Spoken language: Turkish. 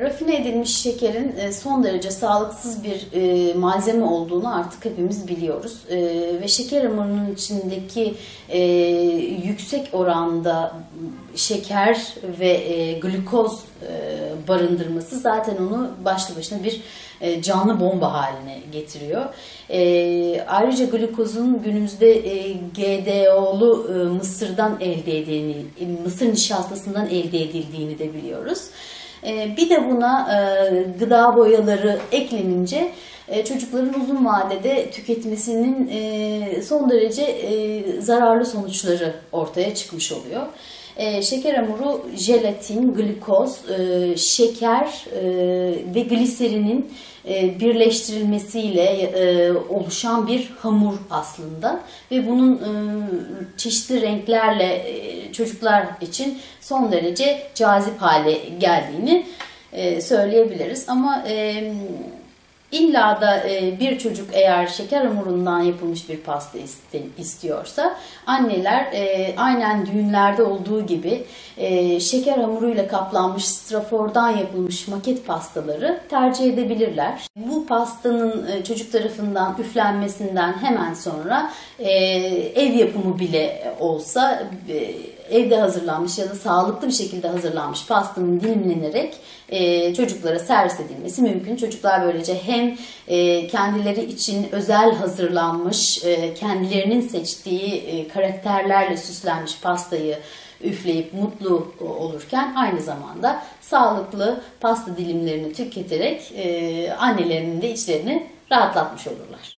Rafine edilmiş şekerin e, son derece sağlıksız bir e, malzeme olduğunu artık hepimiz biliyoruz. E, ve şeker hamurunun içindeki yüksek oranda şeker ve glukoz barındırması zaten onu başlı başına bir canlı bomba haline getiriyor. Ayrıca glukozun günümüzde GDO'lu mısırdan elde edildiğini, mısır nişastasından elde edildiğini de biliyoruz. Ee, bir de buna e, gıda boyaları eklenince e, çocukların uzun vadede tüketmesinin e, son derece zararlı sonuçları ortaya çıkmış oluyor. Şeker hamuru jelatin, glikoz, şeker ve gliserinin birleştirilmesiyle oluşan bir hamur aslında ve bunun çeşitli renklerle çocuklar için son derece cazip hale geldiğini e, söyleyebiliriz. Ama e, illa da e, bir çocuk eğer şeker hamurundan yapılmış bir pasta istiyorsa anneler aynen düğünlerde olduğu gibi şeker hamuruyla kaplanmış strafordan yapılmış maket pastaları tercih edebilirler. Bu pastanın çocuk tarafından üflenmesinden hemen sonra ev yapımı bile olsa evde hazırlanmış ya da sağlıklı bir şekilde hazırlanmış pastanın dilimlenerek e, çocuklara servis edilmesi mümkün. Çocuklar böylece hem e, kendileri için özel hazırlanmış, e, kendilerinin seçtiği e, karakterlerle süslenmiş pastayı üfleyip mutlu olurken aynı zamanda sağlıklı pasta dilimlerini tüketerek e, annelerinin de içlerini rahatlatmış olurlar.